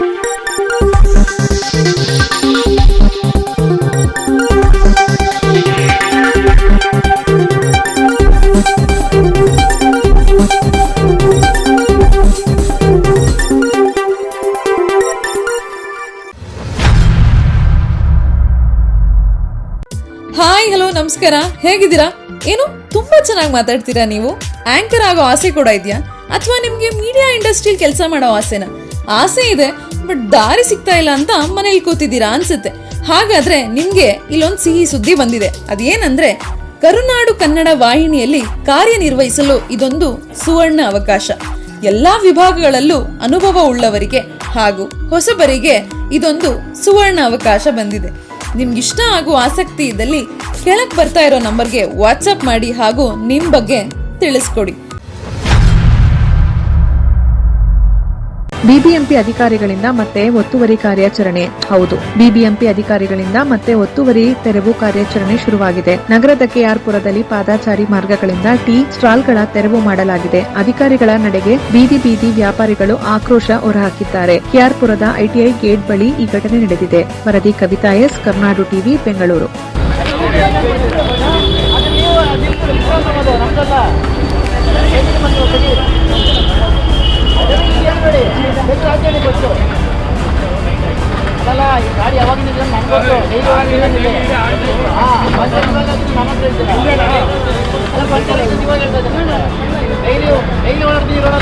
Hi hello ನಮಸ್ಕಾರ. ಹೇಗಿದ್ದೀರಾ? ಏನು, ತುಂಬಾ ಚೆನ್ನಾಗಿ ಮಾತಾಡ್ತೀರಾ ನೀವು? ಆಂಕರ್ ಆಗೋ ಆಸೆ ಕೂಡ ಇದೆಯಾ? ಅಥವಾ ನಿಮಗೆ ಮೀಡಿಯಾ ಇಂಡಸ್ಟ್ರಿಯಲ್ಲಿ ಕೆಲಸ ಮಾಡೋ ಆಸೆನಾ? ಆಸೆ ಇದೆ ಬಟ್ ದಾರಿ ಸಿಗ್ತಾ ಇಲ್ಲ ಅಂತ ಮನೇಲಿ ಕೂತಿದ್ದೀರಾ ಅನ್ಸುತ್ತೆ. ಹಾಗಾದ್ರೆ ನಿಮ್ಗೆ ಇಲ್ಲೊಂದು ಸಿಹಿ ಸುದ್ದಿ ಬಂದಿದೆ. ಅದೇನಂದ್ರೆ, ಕರುನಾಡು ಕನ್ನಡ ವಾಹಿನಿಯಲ್ಲಿ ಕಾರ್ಯನಿರ್ವಹಿಸಲು ಇದೊಂದು ಸುವರ್ಣ ಅವಕಾಶ. ಎಲ್ಲಾ ವಿಭಾಗಗಳಲ್ಲೂ ಅನುಭವ ಉಳ್ಳವರಿಗೆ ಹಾಗೂ ಹೊಸಬರಿಗೆ ಇದೊಂದು ಸುವರ್ಣ ಅವಕಾಶ ಬಂದಿದೆ. ನಿಮ್ಗಿಷ್ಟ ಹಾಗೂ ಆಸಕ್ತಿ ಇದ್ದಲ್ಲಿ ಕೆಳಕ್ ಬರ್ತಾ ಇರೋ ನಂಬರ್ಗೆ ವಾಟ್ಸಪ್ ಮಾಡಿ ಹಾಗೂ ನಿಮ್ ಬಗ್ಗೆ ತಿಳಿಸ್ಕೊಡಿ. ಬಿಬಿಎಂಪಿ ಅಧಿಕಾರಿಗಳಿಂದ ಮತ್ತೆ ಒತ್ತುವರಿ ಕಾರ್ಯಾಚರಣೆ. ಹೌದು, ಬಿಬಿಎಂಪಿ ಅಧಿಕಾರಿಗಳಿಂದ ಮತ್ತೆ ಒತ್ತುವರಿ ತೆರವು ಕಾರ್ಯಾಚರಣೆ ಶುರುವಾಗಿದೆ. ನಗರದ ಕೆಆರ್ಪುರದಲ್ಲಿ ಪಾದಾಚಾರಿ ಮಾರ್ಗಗಳಿಂದ ಟೀ ಸ್ಟಾಲ್ಗಳ ತೆರವು ಮಾಡಲಾಗಿದೆ. ಅಧಿಕಾರಿಗಳ ನಡೆಗೆ ಬೀದಿ ಬೀದಿ ವ್ಯಾಪಾರಿಗಳು ಆಕ್ರೋಶ ಹೊರಹಾಕಿದ್ದಾರೆ. ಕೆಆರ್ಪುರದ ಐಟಿಐ ಗೇಟ್ ಬಳಿ ಈ ಘಟನೆ ನಡೆದಿದೆ. ವರದಿ ಕವಿತಾ ಎಸ್, ಕರ್ನಾಡು ಟಿವಿ, ಬೆಂಗಳೂರು. ಅದಲ್ಲ ಈ ಗಾಡಿ ಯಾವಾಗಿಂದ ಇದೆ ಅಂತ ನನ್ಗೆ ಗೊತ್ತು ಡೈಲಿ ಹೋಗಿದ್ದೀನಿ ಹಾಂ ಪಂಚಾಯತ್ ಇವಾಗ ನಮ್ಮ ಹತ್ರ ಇದ್ದೀರಾ ಅಲ್ಲ ಪಂಚಾಯತ್ ಇವಾಗ ಹೇಳ್ತಾ ಇದ್ದೀನಿ ಡೈಲಿ ಡೈಲಿ ಓಡಾಡ್ತೀನಿ ಇವಾಗ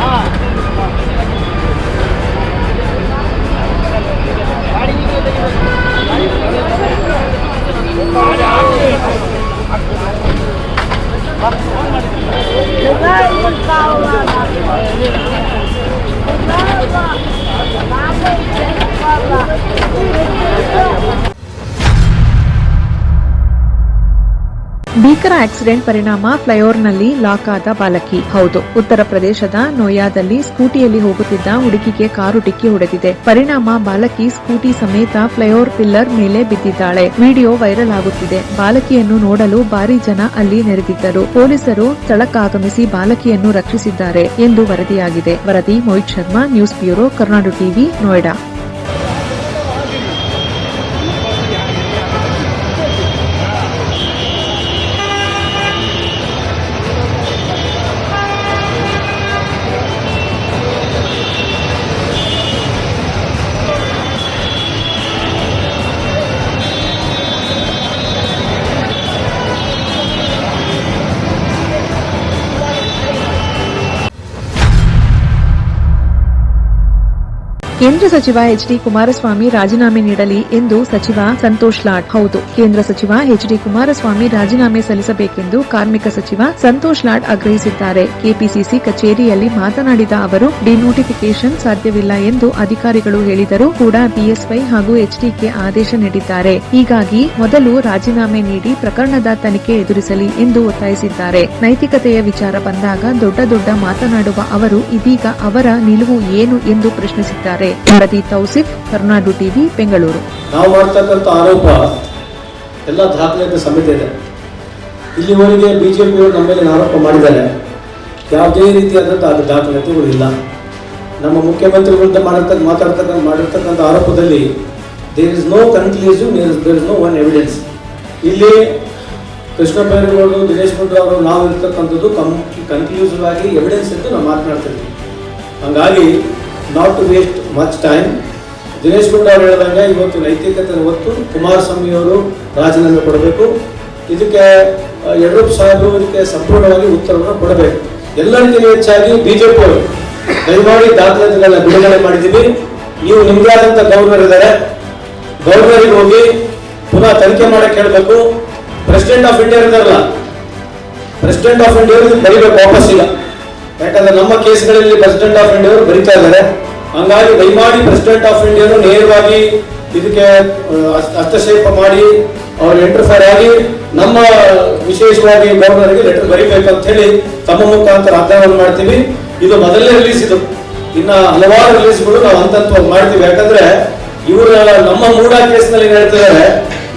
ಹಾಂ ಗಾಡಿ ಹೀಗೆ ತೆಗಿಬೇಕು. ಗಾಡಿ 爸爸八块钱一个了这个真的 ಭೀಕರ ಆಕ್ಸಿಡೆಂಟ್ ಪರಿಣಾಮ ಫ್ಲೈಓವರ್ನಲ್ಲಿ ಲಾಕ್ ಆದ ಬಾಲಕಿ. ಹೌದು, ಉತ್ತರ ಪ್ರದೇಶದ ನೋಯಾದಲ್ಲಿ ಸ್ಕೂಟಿಯಲ್ಲಿ ಹೋಗುತ್ತಿದ್ದ ಹುಡುಗಿಗೆ ಕಾರು ಡಿಕ್ಕಿ ಹೊಡೆದಿದೆ. ಪರಿಣಾಮ ಬಾಲಕಿ ಸ್ಕೂಟಿ ಸಮೇತ ಫ್ಲೈಓವರ್ ಪಿಲ್ಲರ್ ಮೇಲೆ ಬಿದ್ದಿದ್ದಾಳೆ. ವಿಡಿಯೋ ವೈರಲ್ ಆಗುತ್ತಿದೆ. ಬಾಲಕಿಯನ್ನು ನೋಡಲು ಭಾರಿ ಜನ ಅಲ್ಲಿ ನೆರೆದಿದ್ದರು. ಪೊಲೀಸರು ಸ್ಥಳಕ್ಕಾಗಮಿಸಿ ಬಾಲಕಿಯನ್ನು ರಕ್ಷಿಸಿದ್ದಾರೆ ಎಂದು ವರದಿಯಾಗಿದೆ. ವರದಿ, Mohit Sharma, news bureau, Karnataka TV, Noida. ಕೇಂದ್ರ ಸಚಿವ ಎಚ್ ಡಿ ಕುಮಾರಸ್ವಾಮಿ ರಾಜೀನಾಮೆ ನೀಡಲಿ ಎಂದು ಸಚಿವ ಸಂತೋಷ್ ಲಾಡ್. ಹೌದು, ಕೇಂದ್ರ ಸಚಿವ ಎಚ್ ಡಿ ಕುಮಾರಸ್ವಾಮಿ ರಾಜೀನಾಮೆ ಸಲ್ಲಿಸಬೇಕೆಂದು ಕಾರ್ಮಿಕ ಸಚಿವ ಸಂತೋಷ್ ಲಾಡ್ ಆಗ್ರಹಿಸಿದ್ದಾರೆ. ಕೆಪಿಸಿಸಿ ಕಚೇರಿಯಲ್ಲಿ ಮಾತನಾಡಿದ ಅವರು ಡಿನೋಟಿಫಿಕೇಶನ್ ಸಾಧ್ಯವಿಲ್ಲ ಎಂದು ಅಧಿಕಾರಿಗಳು ಹೇಳಿದರೂ ಕೂಡ ಬಿಎಸ್ವೈ ಹಾಗೂ ಎಚ್ಡಿಕೆ ಆದೇಶ ನೀಡಿದ್ದಾರೆ. ಹೀಗಾಗಿ ಮೊದಲು ರಾಜೀನಾಮೆ ನೀಡಿ ಪ್ರಕರಣದ ತನಿಖೆ ಎದುರಿಸಲಿ ಎಂದು ಒತ್ತಾಯಿಸಿದ್ದಾರೆ. ನೈತಿಕತೆಯ ವಿಚಾರ ಬಂದಾಗ ದೊಡ್ಡ ದೊಡ್ಡ ಮಾತನಾಡುವ ಅವರು ಇದೀಗ ಅವರ ನಿಲುವು ಏನು ಎಂದು ಪ್ರಶ್ನಿಸಿದ್ದಾರೆ. ವರದಿ ತೌಸಿಫ್, ಕರ್ನಾಡು ಟಿವಿ, ಬೆಂಗಳೂರು. ನಾವು ಮಾಡ್ತಕ್ಕಂಥ ಆರೋಪ ಎಲ್ಲ ದಾಖಲೆಯಿಂದ ಸಮೇತ ಇದೆ. ಇಲ್ಲಿವರೆಗೆ ಬಿ ಜೆ ಪಿಯವರು ನಮ್ಮ ಮೇಲೆ ಆರೋಪ ಮಾಡಿದ್ದಾರೆ. ಯಾವುದೇ ರೀತಿಯಾದಂಥ ದಾಖಲಾತಿಗಳು ಇಲ್ಲ. ನಮ್ಮ ಮುಖ್ಯಮಂತ್ರಿ ವಿರುದ್ಧ ಮಾತಾಡ್ತಕ್ಕಂಥ, ಮಾಡಿರ್ತಕ್ಕಂಥ ಆರೋಪದಲ್ಲಿ there is no conclusive there is no one evidence ಇಲ್ಲಿ ಕೃಷ್ಣ ಬೈರೇಗೌಡರು ದಿನೇಶ್ ಗುಂಡೂರಾವ್ ಅವರು, ನಾವು ಇರ್ತಕ್ಕಂಥದ್ದು ಕಮ್ ಕನ್ಕ್ಲೂಸಿವ್ ಆಗಿ ಎವಿಡೆನ್ಸ್ ಎಂದು ನಾವು ಮಾತನಾಡ್ತಿದ್ವಿ. ಹಂಗಾಗಿ not to waste much time Dinesh Gundu Rao ಹೇಳಿದಂಗೆ ಇವತ್ತು ನೈತಿಕತೆ ಹೊತ್ತು ಕುಮಾರಸ್ವಾಮಿ ಅವರು ರಾಜೀನಾಮೆ ಕೊಡಬೇಕು. ಇದಕ್ಕೆ ಯಡಿಯೂರಪ್ಪ ಸಾಹೇಬರು ಇದಕ್ಕೆ ಸಂಪೂರ್ಣವಾಗಿ ಉತ್ತರವನ್ನು ಕೊಡಬೇಕು. ಎಲ್ಲರಿಗಿಂತ ಹೆಚ್ಚಾಗಿ ಬಿಜೆಪಿ ಅವರು. ದಯಮಾಡಿ ದಾಖಲಾತಿಗಳನ್ನ ಬಿಡುಗಡೆ ಮಾಡಿದ್ದೀವಿ. ನೀವು ನಿಮ್ದೇ ಆದಂಥ ಗೌರ್ನರ್ ಇದ್ದಾರೆ ಗೌರ್ನರಿಗೆ ಹೋಗಿ ಪುನಃ ತನಿಖೆ ಮಾಡಕ್ಕೆ ಹೇಳಬೇಕು. ಪ್ರೆಸಿಡೆಂಟ್ ಆಫ್ ಇಂಡಿಯಾ ಇದ್ದಾರಲ್ಲ. ಪ್ರೆಸಿಡೆಂಟ್ ಆಫ್ ಇಂಡಿಯಾ ಬರೀಬೇಕು ವಾಪಸ್ ಇಲ್ಲ ಯಾಕಂದ್ರೆ ನಮ್ಮ ಕೇಸ್ಗಳಲ್ಲಿ ಪ್ರೆಸಿಡೆಂಟ್ ಆಫ್ ಇಂಡಿಯಾ ಬರೀತಾ ಇದ್ದಾರೆ. ಹಂಗಾಗಿ ದಯಮಾಡಿ ಪ್ರೆಸಿಡೆಂಟ್ ಆಫ್ ಇಂಡಿಯಾ ನೇರವಾಗಿ ಇದಕ್ಕೆ ಹಸ್ತಕ್ಷೇಪ ಮಾಡಿ ಅವ್ರು ಇಂಟರ್ಫೈರ್ ಆಗಿ ನಮ್ಮ ವಿಶೇಷವಾಗಿ ಗವರ್ನರ್ಗೆ ಲೆಟರ್ ಬರೀಬೇಕಂತ ಹೇಳಿ ತಮ್ಮ ಮುಖಾಂತರ ಆಗ್ರಹವನ್ನು ಮಾಡ್ತೀವಿ. ಇದು ಮೊದಲನೇ ರಿಲೀಸ್ ಇದು. ಇನ್ನ ಹಲವಾರು ರಿಲೀಸ್ಗಳು ನಾವು ಅಂತತ್ವ ಮಾಡ್ತೀವಿ. ಯಾಕಂದ್ರೆ ಇವರು ನಮ್ಮ ಮೂಡ ಕೇಸ್ನಲ್ಲಿ ಏನ್ ಹೇಳ್ತಿದ್ದಾರೆ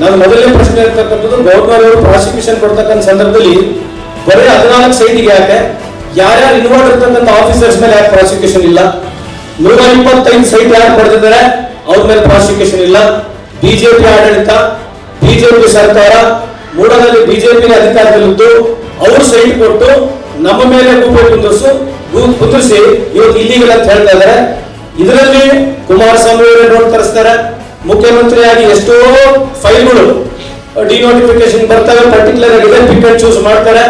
ನಾನು ಮೊದಲನೇ ಪ್ರಶ್ನೆ ಇರ್ತಕ್ಕಂಥದ್ದು ಗವರ್ನರ್ ಅವರು ಪ್ರಾಸಿಕ್ಯೂಷನ್ ಕೊಡ್ತಕ್ಕಂಥ ಸಂದರ್ಭದಲ್ಲಿ ಬರೀ ಹದಿನಾಲ್ಕು ಸೈಟಿಗೆ ಯಾಕೆ? ಯಾರ್ಯಾರು ಇನ್ವಾಲ್ವ್ ಇರ್ತಕ್ಕಂಥ ಆಫೀಸರ್ಸ್ ಮೇಲೆ ಯಾಕೆ ಪ್ರಾಸಿಕ್ಯೂಷನ್ ಇಲ್ಲ? ನೂರ ಇಪ್ಪತ್ತೈದು ಸೈಟ್ ಯಾರು ಪಡೆದಿದ್ದಾರೆ? ಅವ್ರ ಮೇಲೆ ಪ್ರಾಸಿಕ್ಯೂಷನ್ ಇಲ್ಲ. ಬಿಜೆಪಿ ಆಡಳಿತ ಬಿಜೆಪಿ ಸರ್ಕಾರ ಮೂಡದಲ್ಲಿ ಬಿಜೆಪಿ ಅಧಿಕಾರದಲ್ಲಿದ್ದು, ಅವರು ಸೈಟ್ ಕೊಟ್ಟು ನಮ್ಮ ಮೇಲೆ ಗೂಬೆ ಕುಂದಿಸು ಗೂಬೆ ಕುಂದಿರಿಸಿ ಇವತ್ತು ಇಲ್ಲಿಗಲ್ ಅಂತ ಹೇಳ್ತಾ ಇದ್ದಾರೆ. ಇದರಲ್ಲಿ ಕುಮಾರಸ್ವಾಮಿ ಅವರೇ ನೋಟ್ ತರಿಸ್ತಾರೆ. ಮುಖ್ಯಮಂತ್ರಿಯಾಗಿ ಎಷ್ಟೋ ಫೈಲ್ಗಳು ಡಿನೋಟಿಫಿಕೇಶನ್ ಬರ್ತವೆ ಪರ್ಟಿಕ್ಯುಲರ್ ಆಗಿ ಚೂಸ್ ಮಾಡ್ತಾರೆ.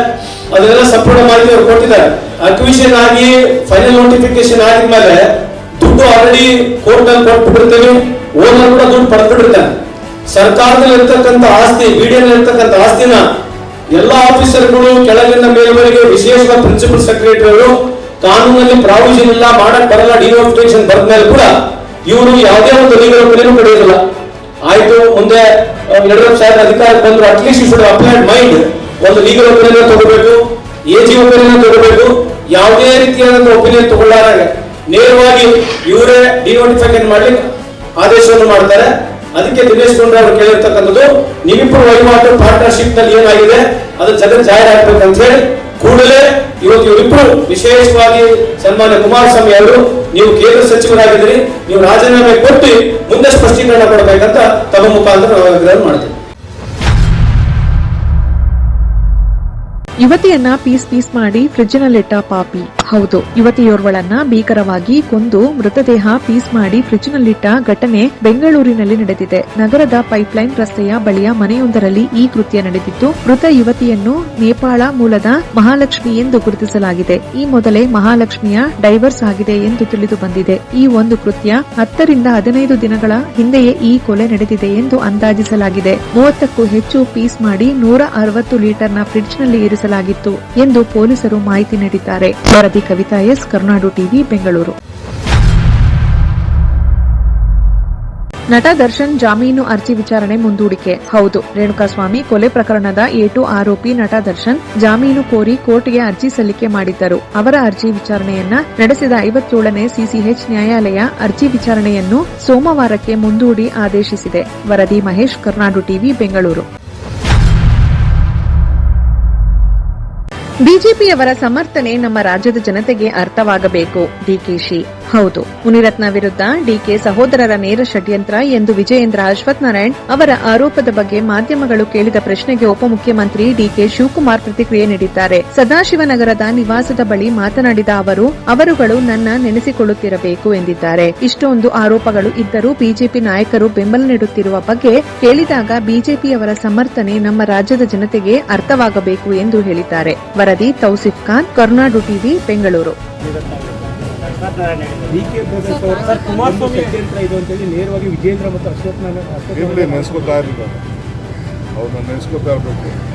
ಅದನ್ನೆಲ್ಲ ಸಂಪೂರ್ಣ ಮಾಹಿತಿ ಅವ್ರು ಕೊಟ್ಟಿದ್ದಾರೆ. ಅಕ್ವಿಷನ್ ಆಗಿ ಫೈನಲ್ ನೋಟಿಫಿಕೇಶನ್ ಆಗಿದ್ಮೇಲೆ ದುಡ್ಡು ಆಲ್ರೆಡಿ ಕೋರ್ಟ್ ಅಲ್ಲಿ ಕೊಟ್ಬಿಟ್ಟಿರ್ತೀವಿ. ಓನರ್ ಕೂಡ ದುಡ್ಡು ಪಡೆದ್ಬಿಟ್ಟಿರ್ತಾನೆ. ಸರ್ಕಾರದಲ್ಲಿ ಇರ್ತಕ್ಕಂಥ ಆಸ್ತಿ ಬಿಡಿಎಲ್ ಇರ್ತಕ್ಕಂಥ ಆಸ್ತಿನ ಎಲ್ಲ ಆಫೀಸರ್ಗಳು ಕೆಳಗಿನ ಮೇಲ್ವರೆಗೆ ವಿಶೇಷವಾಗಿ ಪ್ರಿನ್ಸಿಪಲ್ ಸೆಕ್ರೆಟರಿ ಅವರು ಕಾನೂನಲ್ಲಿ ಪ್ರಾವಿಷನ್ ಇಲ್ಲ, ಮಾಡಕ್ ಬರಲ್ಲ ಡಿನೋಟಿಫಿಕೇಶನ್ ಬಂದ ಮೇಲೆ ಕೂಡ ಇವರು ಯಾವುದೇ ಒಂದು ಲೀಗಲ್ ಒಪಿನಿಯನ್ ಪಡೆಯೋದಿಲ್ಲ ಆಯ್ತು, ಮುಂದೆ ಯಡಿಯೂರಪ್ಪ ಸಾಹೇಬ್ ಅಧಿಕಾರಕ್ಕೆ ಬಂದ್ರು ಅಟ್ಲೀಸ್ಟ್ ಅಪ್ಲೈಡ್ ಮೈಂಡ್ ಒಂದು ಲೀಗಲ್ ಒಪಿನಿಯನ್ ತಗೋಬೇಕು ಎ ಜಿ ಒಪಿನಿಯನ್ ತಗೋಬೇಕು, ಯಾವುದೇ ರೀತಿಯಾದಂಥ ಒಪಿನಿಯನ್ ತಗೊಳ್ಳಾರ ನೇರವಾಗಿ ಇವರೇ ಡಿನೋಟಿಫಿಕೇಶನ್ ಮಾಡಿ ಆದೇಶವನ್ನು ಮಾಡ್ತಾರೆ. ಅದಕ್ಕೆ ದಿನೇಶ್ ಗುಂಡ್ರ ಅವರು ಕೇಳಿರ್ತಕ್ಕಂಥದ್ದು ನೀವಿಬ್ಬರು ವಹಿವಾಟು ಪಾರ್ಟ್ನರ್ಶಿಪ್ನಲ್ಲಿ ಏನಾಗಿದೆ, ಅದು ಜನ ಅಂತ ಹೇಳಿ ಕೂಡಲೇ ಇವತ್ತು ಇವರಿಬ್ಬರು ವಿಶೇಷವಾಗಿ ಸನ್ಮಾನ್ಯ ಕುಮಾರಸ್ವಾಮಿ ಅವರು, ನೀವು ಕೇಂದ್ರ ಸಚಿವರಾಗಿದ್ದೀರಿ, ನೀವು ರಾಜೀನಾಮೆ ಕೊಟ್ಟು ಮುಂದೆ ಸ್ಪಷ್ಟೀಕರಣ ಕೊಡಬೇಕಂತ ತಮ್ಮ ಮುಖಾಂತರ ಮಾಡ್ತೀವಿ. ಯುವತಿಯನ್ನ ಪೀಸ್ ಪೀಸ್ ಮಾಡಿ ಫ್ರಿಡ್ಜ್ನಲ್ಲಿಟ್ಟ ಪಾಪಿ. ಹೌದು. ಯುವತಿಯೋರ್ವಳನ್ನ ಭೀಕರವಾಗಿ ಕೊಂದು ಮೃತದೇಹ ಪೀಸ್ ಮಾಡಿ ಫ್ರಿಜ್ನಲ್ಲಿಟ್ಟ ಘಟನೆ ಬೆಂಗಳೂರಿನಲ್ಲಿ ನಡೆದಿದೆ. ನಗರದ ಪೈಪ್ಲೈನ್ ರಸ್ತೆಯ ಬಳಿಯ ಮನೆಯೊಂದರಲ್ಲಿ ಈ ಕೃತ್ಯ ನಡೆದಿದ್ದು ಮೃತ ಯುವತಿಯನ್ನು ನೇಪಾಳ ಮೂಲದ ಮಹಾಲಕ್ಷ್ಮಿ ಎಂದು ಗುರುತಿಸಲಾಗಿದೆ. ಈ ಮೊದಲೇ ಮಹಾಲಕ್ಷ್ಮಿಯ ಡೈವರ್ಸ್ ಆಗಿದೆ ಎಂದು ತಿಳಿದು ಬಂದಿದೆ. ಈ ಒಂದು ಕೃತ್ಯ ಹತ್ತರಿಂದ ಹದಿನೈದು ದಿನಗಳ ಹಿಂದೆಯೇ ಈ ಕೊಲೆ ನಡೆದಿದೆ ಎಂದು ಅಂದಾಜಿಸಲಾಗಿದೆ. ಮೂವತ್ತಕ್ಕೂ ಹೆಚ್ಚು ಪೀಸ್ ಮಾಡಿ ನೂರ ಅರವತ್ತು ಲೀಟರ್ನ ಫ್ರಿಡ್ಜ್ನಲ್ಲಿ ಇರಿಸಲಾಗಿತ್ತು ಎಂದು ಪೊಲೀಸರು ಮಾಹಿತಿ ನೀಡಿದ್ದಾರೆ. Kavitha S, Karnadu TV, Bengaluru. ನಟ ದರ್ಶನ್ ಜಾಮೀನು ಅರ್ಜಿ ವಿಚಾರಣೆ ಮುಂದೂಡಿಕೆ. ಹೌದು, ರೇಣುಕಾಸ್ವಾಮಿ ಕೊಲೆ ಪ್ರಕರಣದ ಏಟು ಆರೋಪಿ ನಟ ದರ್ಶನ್ ಜಾಮೀನು ಕೋರಿ ಕೋರ್ಟ್ಗೆ ಅರ್ಜಿ ಸಲ್ಲಿಕೆ ಮಾಡಿದ್ದರು. ಅವರ ಅರ್ಜಿ ವಿಚಾರಣೆಯನ್ನ ನಡೆಸಿದ ಐವತ್ತೇಳನೇ ಸಿಸಿಎಚ್ ನ್ಯಾಯಾಲಯ ಅರ್ಜಿ ವಿಚಾರಣೆಯನ್ನು ಸೋಮವಾರಕ್ಕೆ ಮುಂದೂಡಿ ಆದೇಶಿಸಿದೆ. ವರದಿ ಮಹೇಶ್, ಕರ್ನಾಡು ಟಿವಿ, ಬೆಂಗಳೂರು. ಬಿಜೆಪಿಯವರ ಸಮರ್ಥನೆ ನಮ್ಮ ರಾಜ್ಯದ ಜನತೆಗೆ ಅರ್ಥವಾಗಬೇಕು. ಡಿಕೆಶಿ ಹೌದು. ಮುನಿರತ್ನ ವಿರುದ್ಧ ಡಿಕೆ ಸಹೋದರರ ನೇರ ಷಡ್ಯಂತ್ರ ಎಂದು ವಿಜಯೇಂದ್ರ ಅಶ್ವತ್ಥನಾರಾಯಣ್ ಅವರ ಆರೋಪದ ಬಗ್ಗೆ ಮಾಧ್ಯಮಗಳು ಕೇಳಿದ ಪ್ರಶ್ನೆಗೆ ಉಪಮುಖ್ಯಮಂತ್ರಿ ಡಿಕೆ ಶಿವಕುಮಾರ್ ಪ್ರತಿಕ್ರಿಯೆ ನೀಡಿದ್ದಾರೆ. ಸದಾಶಿವನಗರದ ನಿವಾಸದ ಬಳಿ ಮಾತನಾಡಿದ ಅವರು, ಅವರುಗಳು ನನ್ನ ನೆನೆಸಿಕೊಳ್ಳುತ್ತಿರಬೇಕು ಎಂದಿದ್ದಾರೆ. ಇಷ್ಟೊಂದು ಆರೋಪಗಳು ಇದ್ದರೂ ಬಿಜೆಪಿ ನಾಯಕರು ಬೆಂಬಲ ನೀಡುತ್ತಿರುವ ಬಗ್ಗೆ ಕೇಳಿದಾಗ ಬಿಜೆಪಿಯವರ ಸಮರ್ಥನೆ ನಮ್ಮ ರಾಜ್ಯದ ಜನತೆಗೆ ಅರ್ಥವಾಗಬೇಕು ಎಂದು ಹೇಳಿದ್ದಾರೆ. ವರದಿ ತೌಸಿಫ್ ಖಾನ್ ಕರ್ನಾಡು ಟಿವಿ ಬೆಂಗಳೂರು. ಸರ್, ಅವ್ರನ್ನ ನೆನೆಸ್ಕೊತಾ ಇರ್ಬೇಕು.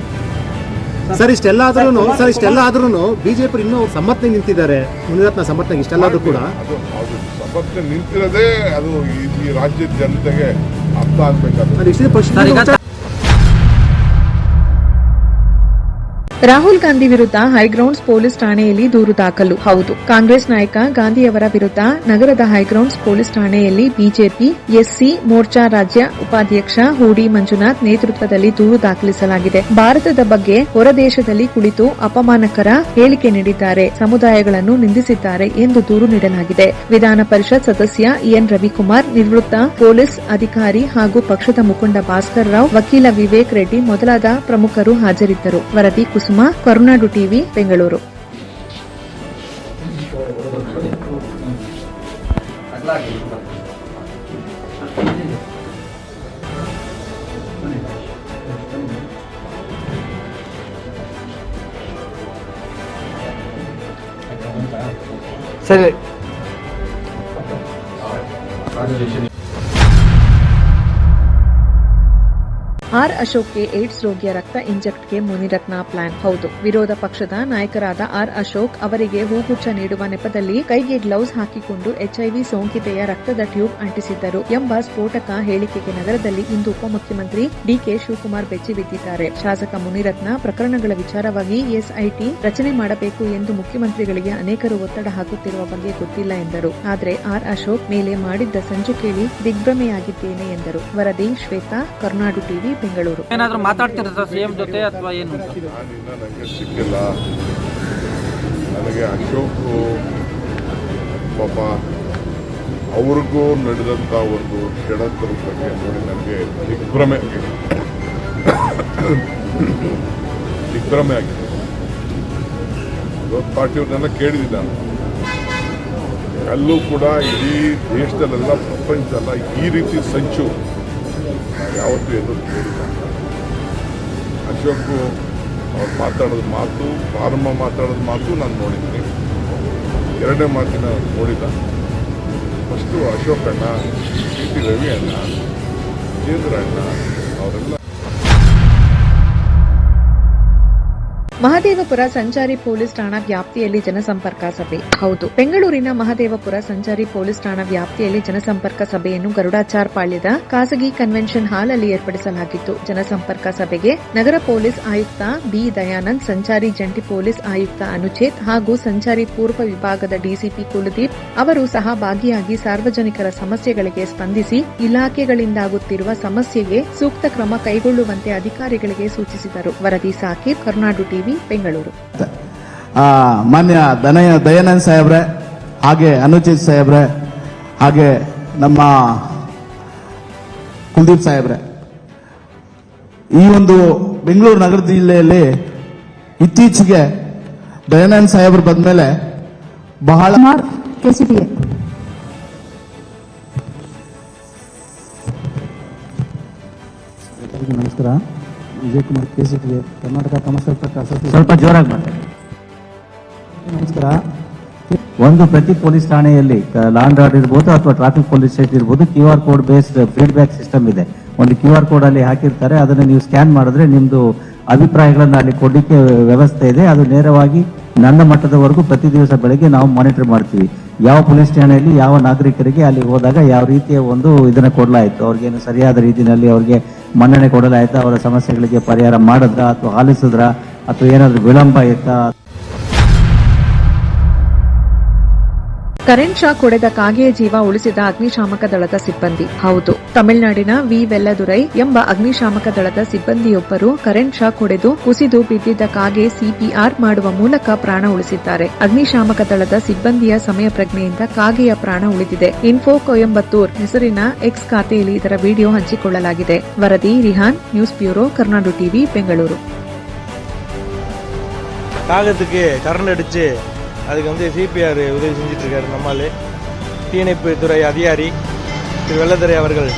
ಇಷ್ಟೆಲ್ಲ ಆದ್ರೂ ಸರ್ ಇಷ್ಟೆಲ್ಲ ಆದ್ರೂ ಬಿಜೆಪಿ ಇನ್ನೂ ಸಮರ್ಥನೆ ನಿಂತಿದ್ದಾರೆ. ಮುನಿರತ್ನ ಸಮರ್ಥನೆ ಇಷ್ಟೆಲ್ಲಾದ್ರೂ ಕೂಡ. ಸಮರ್ಥನೆ ನಿಂತಿರೋದೇ ಅದು ಈ- ಈ ರಾಜ್ಯದ ಜನತೆಗೆ ಅರ್ಥ ಆಗ್ಬೇಕಾದ್ರೆ ರಾಹುಲ್ ಗಾಂಧಿ ವಿರುದ್ಧ ಹೈಗ್ರೌಂಡ್ಸ್ ಪೊಲೀಸ್ ಠಾಣೆಯಲ್ಲಿ ದೂರು ದಾಖಲು. ಹೌದು, ಕಾಂಗ್ರೆಸ್ ನಾಯಕ ಗಾಂಧಿಯವರ ವಿರುದ್ಧ ನಗರದ ಹೈಗ್ರೌಂಡ್ಸ್ ಪೊಲೀಸ್ ಠಾಣೆಯಲ್ಲಿ ಬಿಜೆಪಿ, ಎಸ್ಸಿ, ಮೋರ್ಚಾ ರಾಜ್ಯ ಉಪಾಧ್ಯಕ್ಷ ಹೂಡಿ ಮಂಜುನಾಥ್ ನೇತೃತ್ವದಲ್ಲಿ ದೂರು ದಾಖಲಿಸಲಾಗಿದೆ. ಭಾರತದ ಬಗ್ಗೆ ಹೊರದೇಶದಲ್ಲಿ ಕುಳಿತು ಅಪಮಾನಕರ ಹೇಳಿಕೆ ನೀಡಿದ್ದಾರೆ. ಸಮುದಾಯಗಳನ್ನು ನಿಂದಿಸಿದ್ದಾರೆ ಎಂದು ದೂರು ನೀಡಲಾಗಿದೆ. ವಿಧಾನ ಪರಿಷತ್ ಸದಸ್ಯ ಎನ್. ರವಿಕುಮಾರ್, ನಿವೃತ್ತ ಪೊಲೀಸ್ ಅಧಿಕಾರಿ ಹಾಗೂ ಪಕ್ಷದ ಮುಖಂಡ ಭಾಸ್ಕರ್ ರಾವ್, ವಕೀಲ ವಿವೇಕ್ ರೆಡ್ಡಿ ಮೊದಲಾದ ಪ್ರಮುಖರು ಹಾಜರಿದ್ದರು. ವರದಿ ಕುಸುಮ ಕರುನಾಡು ಟಿವಿ ಬೆಂಗಳೂರು ಸರಿ ಆರ್ ಅಶೋಕ್ಗೆ ಏಡ್ಸ್ ರೋಗಿಯ ರಕ್ತ ಇಂಜೆಕ್ಟ್ಗೆ ಮುನಿರತ್ನ ಪ್ಲಾನ್. ಹೌದು, ವಿರೋಧ ಪಕ್ಷದ ನಾಯಕರಾದ ಆರ್ ಅಶೋಕ್ ಅವರಿಗೆ ಹೂಗುಚ್ಛ ನೀಡುವ ನೆಪದಲ್ಲಿ ಕೈಗೆ ಗ್ಲೌಸ್ ಹಾಕಿಕೊಂಡು ಎಚ್ಐವಿ ಸೋಂಕಿತೆಯ ರಕ್ತದ ಟ್ಯೂಬ್ ಅಂಟಿಸಿದ್ದರು ಎಂಬ ಸ್ಫೋಟಕ ಹೇಳಿಕೆಗೆ ನಗರದಲ್ಲಿ ಇಂದು ಉಪಮುಖ್ಯಮಂತ್ರಿ ಡಿಕೆ ಶಿವಕುಮಾರ್ ಬೆಚ್ಚಿ ಬಿದ್ದಿದ್ದಾರೆ. ಶಾಸಕ ಮುನಿರತ್ನ ಪ್ರಕರಣಗಳ ವಿಚಾರವಾಗಿ ಎಸ್ಐಟಿ ರಚನೆ ಮಾಡಬೇಕು ಎಂದು ಮುಖ್ಯಮಂತ್ರಿಗಳಿಗೆ ಅನೇಕರು ಒತ್ತಡ ಹಾಕುತ್ತಿರುವ ಬಗ್ಗೆ ಗೊತ್ತಿಲ್ಲ ಎಂದರು. ಆದರೆ ಆರ್ ಅಶೋಕ್ ಮೇಲೆ ಮಾಡಿದ್ದ ಸಂಚು ಕೇಳಿ ದಿಗ್ಭ್ರಮೆಯಾಗಿದ್ದೇನೆ ಎಂದರು. ವರದಿ ಶ್ವೇತಾ, ಕರ್ನಾಡು ಟಿವಿ ಬೆಂಗಳೂರು. ಏನಾದರೂ ಮಾತಾಡ್ತೀರಾ ಸರ್ ಸಿಎಂ ಜೊತೆ ಅಥವಾ ಏನು? ನಾನಿನ್ನ ನನಗೆ ಸಿಕ್ಕಿಲ್ಲ. ನನಗೆ ಅಶೋಕ್ ಪಾಪ ಅವ್ರಿಗೂ ನಡೆದಂಥ ಒಂದು ಷಡತ್ರ ಬಗ್ಗೆ ನೋಡಿ ನನಗೆ ದಿಗ್ಭ್ರಮೆ ದಿಗ್ಭ್ರಮೆ ಆಗಿದೆ. ಇವತ್ತು ಪಾರ್ಟಿಯವ್ರನ್ನೆಲ್ಲ ಕೇಳಿದ್ದೀನಿ ನಾನು ಅಲ್ಲೂ ಕೂಡ ಇಡೀ ದೇಶದಲ್ಲೆಲ್ಲ ಪ್ರಪಂಚದಲ್ಲ ಈ ರೀತಿ ಸಂಚು ಯಾವತ್ತೂ ಎಲ್ಲೂ ಕೇಳಿಲ್ಲ ಅಶೋಕ್ ಅವ್ರು ಮಾತಾಡೋದು ಮಾತು ಪ್ರಾರಂಭ ಮಾತಾಡೋದು ಮಾತು ನಾನು ನೋಡಿದ್ದೀನಿ. ಎರಡನೇ ಮಾತಿನ ನೋಡಿಲ್ಲ. ಫಸ್ಟು ಅಶೋಕ್ ಅಣ್ಣ ಟಿ ರವಿ ಅಣ್ಣ ಜೇಂದ್ರ ಅಣ್ಣ ಅವರೆಲ್ಲ ಮಹದೇವಪುರ ಸಂಚಾರಿ ಪೊಲೀಸ್ ಠಾಣಾ ವ್ಯಾಪ್ತಿಯಲ್ಲಿ ಜನಸಂಪರ್ಕ ಸಭೆ. ಹೌದು. ಬೆಂಗಳೂರಿನ ಮಹದೇವಪುರ ಸಂಚಾರಿ ಪೊಲೀಸ್ ಠಾಣಾ ವ್ಯಾಪ್ತಿಯಲ್ಲಿ ಜನಸಂಪರ್ಕ ಸಭೆಯನ್ನು ಗರುಡಾಚಾರ್ ಪಾಳ್ಯದ ಖಾಸಗಿ ಕನ್ವೆನ್ಷನ್ ಹಾಲ್ ಅಲ್ಲಿ ಏರ್ಪಡಿಸಲಾಗಿತ್ತು. ಜನಸಂಪರ್ಕ ಸಭೆಗೆ ನಗರ ಪೊಲೀಸ್ ಆಯುಕ್ತ ಬಿ. ದಯಾನಂದ್, ಸಂಚಾರಿ ಜಂಟಿ ಪೊಲೀಸ್ ಆಯುಕ್ತ ಅನುಚೇತ್ ಹಾಗೂ ಸಂಚಾರಿ ಪೂರ್ವ ವಿಭಾಗದ ಡಿಸಿಪಿ ಕುಲದೀಪ್ ಅವರು ಸಹ ಭಾಗಿಯಾಗಿ ಸಾರ್ವಜನಿಕರ ಸಮಸ್ಯೆಗಳಿಗೆ ಸ್ಪಂದಿಸಿ ಇಲಾಖೆಗಳಿಂದಾಗುತ್ತಿರುವ ಸಮಸ್ಯೆಗೆ ಸೂಕ್ತ ಕ್ರಮ ಕೈಗೊಳ್ಳುವಂತೆ ಅಧಿಕಾರಿಗಳಿಗೆ ಸೂಚಿಸಿದರು. ವರದಿ ಸಾಕಿ, ಕರ್ನಾಡು ಟಿವಿ ಬೆಂಗಳೂರು. ಆ, ಮಾನ್ಯ ದನಯ ದಯಾನಂದ್ ಸಾಹೇಬ್ರೆ ಹಾಗೆ ಅನುಚಿತ್ ಸಾಹೇಬ್ರೆ ಹಾಗೆ ನಮ್ಮ ಕುಲ್ದೀಪ್ ಸಾಹೇಬ್ರೆ. ಈ ಒಂದು ಬೆಂಗಳೂರು ನಗರ ಜಿಲ್ಲೆಯಲ್ಲಿ ಇತ್ತೀಚೆಗೆ ದಯಾನಂದ್ ಸಾಹೇಬ್ರು ಬಂದ್ಮೇಲೆ ಬಹಳ ಕೆಸಿಟಿಎ ನಮಸ್ಕಾರ. ವಿಜಯ್ ಕುಮಾರ್ ಕೆಸಿಟಿಗೆ ಕರ್ನಾಟಕ ಕಮರ್ಷಿಯಲ್ ಪ್ರಕಾಶ ಸ್ವಲ್ಪ ಜೋರಾಗಿ ಮಾತಾಡಿ. ನಮಸ್ಕಾರ. ಒಂದು ಪ್ರತಿ ಪೊಲೀಸ್ ಠಾಣೆಯಲ್ಲಿ ಲಾಂಡ್ ಆರ್ಡರ್ ಇರ್ಬೋದು ಅಥವಾ ಟ್ರಾಫಿಕ್ ಪೊಲೀಸ್ ಸ್ಟೇಷನ್ ಇರ್ಬೋದು Q R code based feedback system ಇದೆ. ಒಂದು ಕ್ಯೂ ಆರ್ ಕೋಡ್ ಅಲ್ಲಿ ಹಾಕಿರ್ತಾರೆ ಅದನ್ನು ನೀವು ಸ್ಕ್ಯಾನ್ ಮಾಡಿದ್ರೆ ನಿಮ್ದು ಅಭಿಪ್ರಾಯಗಳನ್ನು ಅಲ್ಲಿ ಕೊಡಲಿಕ್ಕೆ ವ್ಯವಸ್ಥೆ ಇದೆ. ಅದು ನೇರವಾಗಿ ನನ್ನ ಮಟ್ಟದವರೆಗೂ ಪ್ರತಿ ದಿವಸ ಬೆಳಗ್ಗೆ ನಾವು ಮಾನಿಟರ್ ಮಾಡ್ತೀವಿ. ಯಾವ ಪೊಲೀಸ್ ಠಾಣೆಯಲ್ಲಿ ಯಾವ ನಾಗರಿಕರಿಗೆ ಅಲ್ಲಿ ಹೋದಾಗ ಯಾವ ರೀತಿಯ ಒಂದು ಇದನ್ನ ಕೊಡಲಾಯಿತು? ಅವ್ರಿಗೇನು ಸರಿಯಾದ ರೀತಿಯಲ್ಲಿ ಅವ್ರಿಗೆ ಮನ್ನಣೆ ಕೊಡಲಾಯಿತು? ಅವರ ಸಮಸ್ಯೆಗಳಿಗೆ ಪರಿಹಾರ ಮಾಡಿದ್ರ ಅಥವಾ ಆಲಿಸಿದ್ರ? ಅಥವಾ ಏನಾದರೂ ವಿಳಂಬ ಇತ್ತಾ ಕರೆಂಟ್ ಶಾಕ್ ಹೊಡೆದ ಕಾಗೆಯ ಜೀವ ಉಳಿಸಿದ ಅಗ್ನಿಶಾಮಕ ದಳದ ಸಿಬ್ಬಂದಿ. ಹೌದು. ತಮಿಳುನಾಡಿನ ವಿ. ವೆಲ್ಲದುರೈ ಎಂಬ ಅಗ್ನಿಶಾಮಕ ದಳದ ಸಿಬ್ಬಂದಿಯೊಬ್ಬರು ಕರೆಂಟ್ ಶಾಕ್ ಹೊಡೆದು ಕುಸಿದು ಬಿದ್ದಿದ್ದ ಕಾಗೆ ಸಿಪಿಆರ್ ಮಾಡುವ ಮೂಲಕ ಪ್ರಾಣ ಉಳಿಸಿದ್ದಾರೆ. ಅಗ್ನಿಶಾಮಕ ದಳದ ಸಿಬ್ಬಂದಿಯ ಸಮಯ ಪ್ರಜ್ಞೆಯಿಂದ ಕಾಗೆಯ ಪ್ರಾಣ ಉಳಿದಿದೆ. ಇನ್ಫೋ ಕೊಯಂಬತ್ತೂರ್ ಹೆಸರಿನ ಎಕ್ಸ್ ಖಾತೆಯಲ್ಲಿ ಇದರ ವಿಡಿಯೋ ಹಂಚಿಕೊಳ್ಳಲಾಗಿದೆ. ವರದಿ Rihan, news bureau, Karnadu TV, Bengaluru. அதுக்கு வந்து சிபிஆர் உதவி செஞ்சுட்டு இருக்காரு நம்மால். தீயணைப்பு துறை அதிகாரி திரு வெள்ளத்துறை அவர்கள்.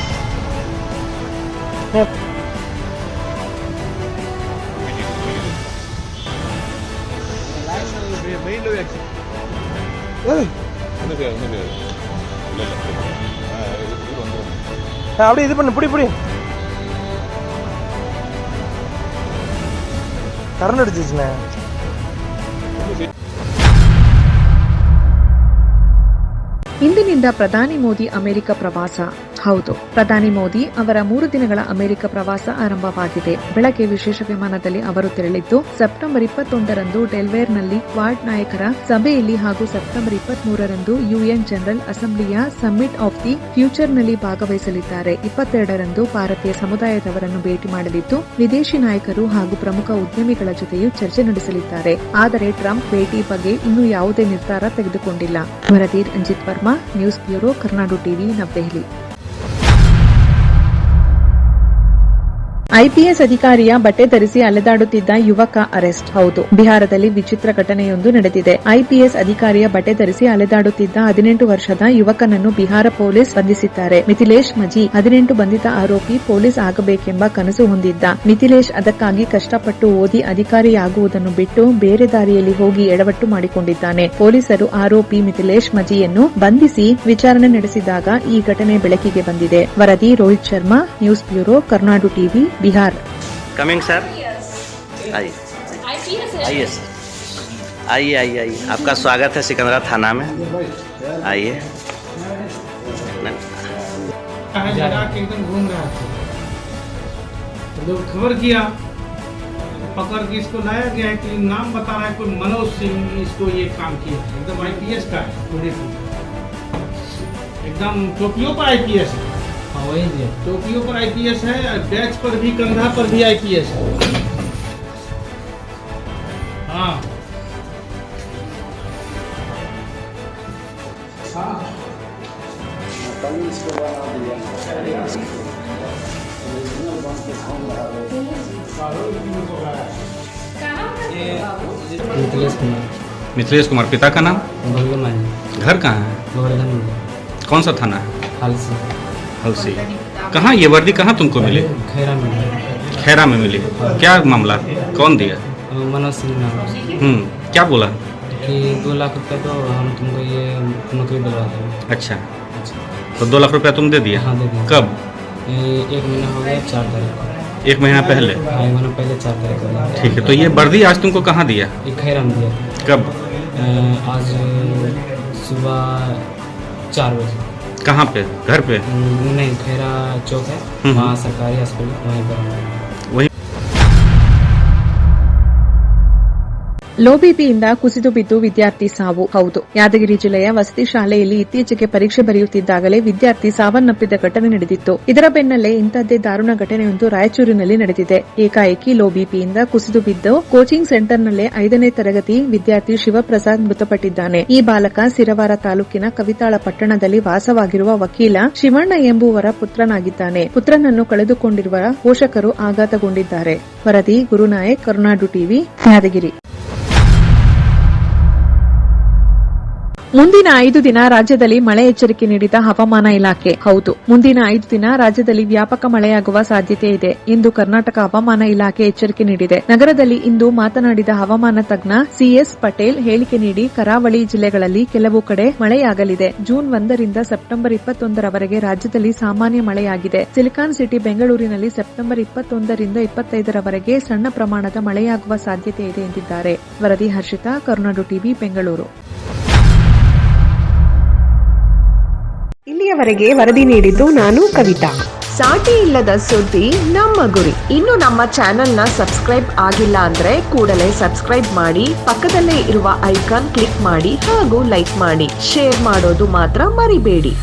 அப்படியே இது பண்ணு பிடி பிடி. கரண்ட் அடிச்சிச்சுண்ணே. ಇಂದಿನಿಂದ ಪ್ರಧಾನಿ ಮೋದಿ ಅಮೆರಿಕ ಪ್ರವಾಸ. ಹೌದು. ಪ್ರಧಾನಿ ಮೋದಿ ಅವರ ಮೂರು ದಿನಗಳ ಅಮೆರಿಕ ಪ್ರವಾಸ ಆರಂಭವಾಗಿದೆ. ಬೆಳಗ್ಗೆ ವಿಶೇಷ ವಿಮಾನದಲ್ಲಿ ಅವರು ತೆರಳಿದ್ದು, ಸೆಪ್ಟೆಂಬರ್ ಇಪ್ಪತ್ತೊಂದರಂದು ಡೆಲ್ವೇರ್ನಲ್ಲಿ ಕ್ವಾಡ್ ನಾಯಕರ ಸಭೆಯಲ್ಲಿ ಹಾಗೂ ಸೆಪ್ಟೆಂಬರ್ ಇಪ್ಪತ್ಮೂರರಂದು ಯುಎನ್ ಜನರಲ್ ಅಸೆಂಬ್ಲಿಯ ಸಮ್ಮಿಟ್ ಆಫ್ ದಿ ಫ್ಯೂಚರ್ನಲ್ಲಿ ಭಾಗವಹಿಸಲಿದ್ದಾರೆ. ಇಪ್ಪತ್ತೆರಡರಂದು ಭಾರತೀಯ ಸಮುದಾಯದವರನ್ನು ಭೇಟಿ ಮಾಡಲಿದ್ದು, ವಿದೇಶಿ ನಾಯಕರು ಹಾಗೂ ಪ್ರಮುಖ ಉದ್ಯಮಿಗಳ ಜೊತೆಯೂ ಚರ್ಚೆ ನಡೆಸಲಿದ್ದಾರೆ. ಆದರೆ ಟ್ರಂಪ್ ಭೇಟಿ ಬಗ್ಗೆ ಇನ್ನೂ ಯಾವುದೇ ನಿರ್ಧಾರ ತೆಗೆದುಕೊಂಡಿಲ್ಲ. ವರದಿ Ranjith Varma, news bureau, Karnadu TV, New Delhi. IPS ಅಧಿಕಾರಿಯ ಬಟ್ಟೆ ಧರಿಸಿ ಅಲೆದಾಡುತ್ತಿದ್ದ ಯುವಕ ಅರೆಸ್ಟ್. ಹೌದು, ಬಿಹಾರದಲ್ಲಿ ವಿಚಿತ್ರ ಘಟನೆಯೊಂದು ನಡೆದಿದೆ. ಐಪಿಎಸ್ ಅಧಿಕಾರಿಯ ಬಟ್ಟೆ ಧರಿಸಿ ಅಲೆದಾಡುತ್ತಿದ್ದ ಹದಿನೆಂಟು ವರ್ಷದ ಯುವಕನನ್ನು ಬಿಹಾರ ಪೊಲೀಸ್ ಬಂಧಿಸಿದ್ದಾರೆ. ಮಿಥಿಲೇಶ್ ಮಜಿ, ಹದಿನೆಂಟು ಬಂಧಿತ ಆರೋಪಿ ಪೊಲೀಸ್ ಆಗಬೇಕೆಂಬ ಕನಸು ಹೊಂದಿದ್ದ. ಮಿಥಿಲೇಶ್ ಅದಕ್ಕಾಗಿ ಕಷ್ಟಪಟ್ಟು ಓದಿ ಅಧಿಕಾರಿಯಾಗುವುದನ್ನು ಬಿಟ್ಟು ಬೇರೆ ದಾರಿಯಲ್ಲಿ ಹೋಗಿ ಎಡವಟ್ಟು ಮಾಡಿಕೊಂಡಿದ್ದಾನೆ. ಪೊಲೀಸರು ಆರೋಪಿ ಮಿಥಿಲೇಶ್ ಮಜಿಯನ್ನು ಬಂಧಿಸಿ ವಿಚಾರಣೆ ನಡೆಸಿದಾಗ ಈ ಘಟನೆ ಬೆಳಕಿಗೆ ಬಂದಿದೆ. ವರದಿ Rohit Sharma, news bureau, Karnadu TV Bihar coming sir आइए आइए सर आइए आइए आइए आपका स्वागत है सिकंदरा थाना में। आइए। घूम रहा था लोग खबर किया पकड़ के इसको लाया गया है कि नाम बता रहा है कोई मनोज सिंह इसको ये काम किया एकदम आई पी एस का है एकदम टोपियों पर आई पी एस है। हाँ वही है। टोपियों पर आईपीएस है और बैच पर भी कंधा पर भी आईपीएस है। हाँ। हाँ। मिथिलेश कुमार। मिथिलेश कुमार पिता का नाम? घर कहाँ है? कौन सा थाना है? हाल से। हलसी कहाँ ये वर्दी कहाँ तुमको मिली? खैरा में। खैरा में मिली। क्या मामला? कौन दिया? मनोज सिंह नाम हम्म क्या बोला? कि दो लाख रुपया दो हम तुमको ये नौकरी दिलवा देंगे। अच्छा। तो दो लाख रुपया तुम दे दिया? हाँ दे दिया। कब? एक महीना हो गया चार तारीख एक महीना पहले? हाँ एक महीना पहले चार तारीख। ठीक है तो ये वर्दी आज तुमको कहाँ दिया? खैरा में दिया। कब? आज सुबह चार बजे। कहाँ पे? घर पे? हम्म, नहीं खेरा चौक है हम्म। वहाँ सरकारी हॉस्पिटल वहीं पर ಲೋ ಬಿಪಿಯಿಂದ ಕುಸಿದು ಬಿದ್ದು ವಿದ್ಯಾರ್ಥಿ ಸಾವು. ಹೌದು. ಯಾದಗಿರಿ ಜಿಲ್ಲೆಯ ವಸತಿ ಶಾಲೆಯಲ್ಲಿ ಇತ್ತೀಚೆಗೆ ಪರೀಕ್ಷೆ ಬರೆಯುತ್ತಿದ್ದಾಗಲೇ ವಿದ್ಯಾರ್ಥಿ ಸಾವನ್ನಪ್ಪಿದ ಘಟನೆ ನಡೆದಿತ್ತು. ಇದರ ಬೆನ್ನಲ್ಲೇ ಇಂಥದ್ದೇ ದಾರುಣ ಘಟನೆಯೊಂದು ರಾಯಚೂರಿನಲ್ಲಿ ನಡೆದಿದೆ. ಏಕಾಏಕಿ ಲೋಬಿಪಿಯಿಂದ ಕುಸಿದು ಬಿದ್ದು ಕೋಚಿಂಗ್ ಸೆಂಟರ್ನಲ್ಲೇ ಐದನೇ ತರಗತಿ ವಿದ್ಯಾರ್ಥಿ ಶಿವಪ್ರಸಾದ್ ಮೃತಪಟ್ಟಿದ್ದಾನೆ. ಈ ಬಾಲಕ ಸಿರವಾರ ತಾಲೂಕಿನ ಕವಿತಾಳ ಪಟ್ಟಣದಲ್ಲಿ ವಾಸವಾಗಿರುವ ವಕೀಲ ಶಿವಣ್ಣ ಎಂಬುವರ ಪುತ್ರನಾಗಿದ್ದಾನೆ. ಪುತ್ರನನ್ನು ಕಳೆದುಕೊಂಡಿರುವ ಪೋಷಕರು ಆಘಾತಗೊಂಡಿದ್ದಾರೆ. ವರದಿ, ಗುರುನಾಯಕ್, ಕರುನಾಡು ಟಿವಿ, ಯಾದಗಿರಿ. ಮುಂದಿನ ಐದು ದಿನ ರಾಜ್ಯದಲ್ಲಿ ಮಳೆ ಎಚ್ಚರಿಕೆ ನೀಡಿದ ಹವಾಮಾನ ಇಲಾಖೆ. ಹೌದು, ಮುಂದಿನ ಐದು ದಿನ ರಾಜ್ಯದಲ್ಲಿ ವ್ಯಾಪಕ ಮಳೆಯಾಗುವ ಸಾಧ್ಯತೆ ಇದೆ ಎಂದು ಕರ್ನಾಟಕ ಹವಾಮಾನ ಇಲಾಖೆ ಎಚ್ಚರಿಕೆ ನೀಡಿದೆ. ನಗರದಲ್ಲಿ ಇಂದು ಮಾತನಾಡಿದ ಹವಾಮಾನ ತಜ್ಞ ಸಿಎಸ್ ಪಟೇಲ್ ಹೇಳಿಕೆ ನೀಡಿ ಕರಾವಳಿ ಜಿಲ್ಲೆಗಳಲ್ಲಿ ಕೆಲವು ಕಡೆ ಮಳೆಯಾಗಲಿದೆ. ಜೂನ್ ಒಂದರಿಂದ ಸೆಪ್ಟೆಂಬರ್ ಇಪ್ಪತ್ತೊಂದರವರೆಗೆ ರಾಜ್ಯದಲ್ಲಿ ಸಾಮಾನ್ಯ ಮಳೆಯಾಗಿದೆ. ಸಿಲಿಕಾನ್ ಸಿಟಿ, ಬೆಂಗಳೂರಿನಲ್ಲಿ ಸೆಪ್ಟೆಂಬರ್ ಇಪ್ಪತ್ತೊಂದರಿಂದ ಇಪ್ಪತ್ತೈದರವರೆಗೆ ಸಣ್ಣ ಪ್ರಮಾಣದ ಮಳೆಯಾಗುವ ಸಾಧ್ಯತೆ ಇದೆ ಎಂದಿದ್ದಾರೆ. ವರದಿ ಹರ್ಷಿತಾ, ಕರುನಾಡು ಟಿವಿ, ಬೆಂಗಳೂರು. ಇಲ್ಲಿಯವರೆಗೆ ವರದಿ ನೀಡಿದ್ದು ನಾನು ಕವಿತಾ. ಸಾಟಿ ಇಲ್ಲದ ಸುದ್ದಿ ನಮ್ಮ ಗುರಿ. ಇನ್ನು ನಮ್ಮ ಚಾನೆಲ್ನ ಸಬ್ಸ್ಕ್ರೈಬ್ ಆಗಿಲ್ಲ ಅಂದ್ರೆ ಕೂಡಲೇ ಸಬ್ಸ್ಕ್ರೈಬ್ ಮಾಡಿ, ಪಕ್ಕದಲ್ಲೇ ಇರುವ ಐಕಾನ್ ಕ್ಲಿಕ್ ಮಾಡಿ ಹಾಗೂ ಲೈಕ್ ಮಾಡಿ. ಶೇರ್ ಮಾಡೋದು ಮಾತ್ರ ಮರಿಬೇಡಿ.